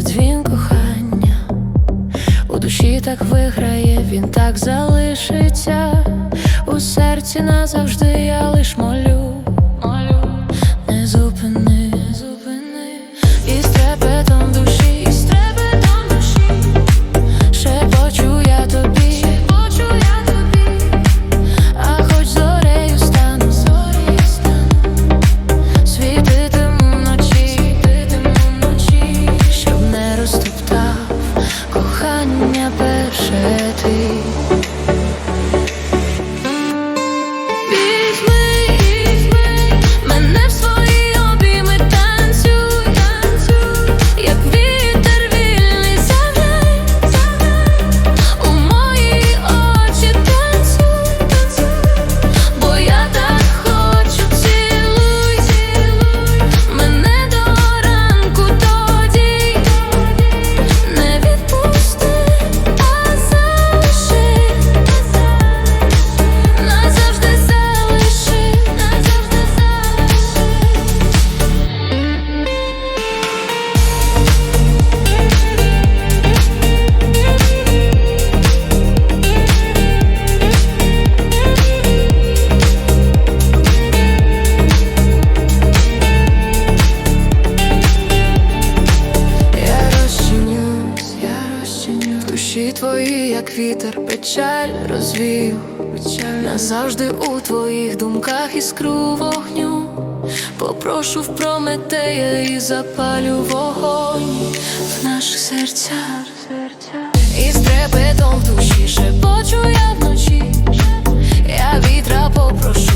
дзвін кохання, у душі так виграє, він так залишиться. У серці назавжди я лиш молю, молю, душі твої, як вітер, печаль розвію, печаль назавжди у твоїх думках іскру вогню. Попрошу в Прометея і запалю вогонь в наших серцях. І з трепетом в душі шепочу я вночі. Я вітра попрошу,